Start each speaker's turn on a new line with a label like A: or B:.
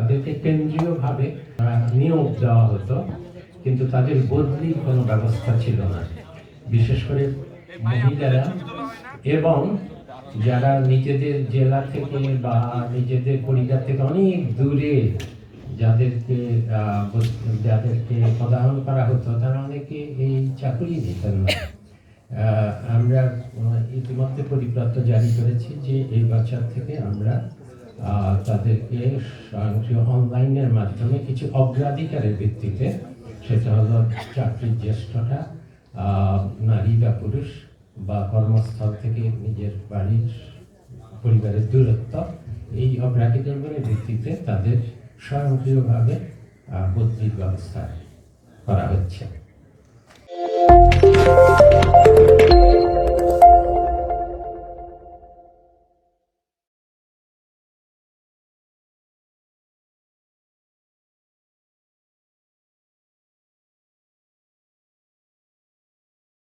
A: তাদেরকে কেন্দ্রীয়ভাবে নিয়োগ দেওয়া হতো, কিন্তু তাদের বদলির কোনো ব্যবস্থা ছিল না। বিশেষ করে মহিলারা এবং যারা নিজেদের জেলা থেকে বা নিজেদের পরিবার থেকে অনেক দূরে যাদেরকে যাদেরকে পদায়ন করা হতো, তারা অনেকে এই চাকরি নিতেন না। আমরা ইতিমধ্যে পরিপত্র জারি করেছি যে এই বছর থেকে আমরা তাদেরকে অনলাইনের মাধ্যমে কিছু অগ্রাধিকারের ভিত্তিতে, সেটা হলো চাকরির জ্যেষ্ঠটা নারী বা পুরুষ বা কর্মস্থল থেকে নিজের বাড়ির পরিবারের দূরত্ব, এই অগ্রাধিকারগুলির ভিত্তিতে তাদের স্বয়ংক্রিয়ভাবে বদলির ব্যবস্থা করা হচ্ছে।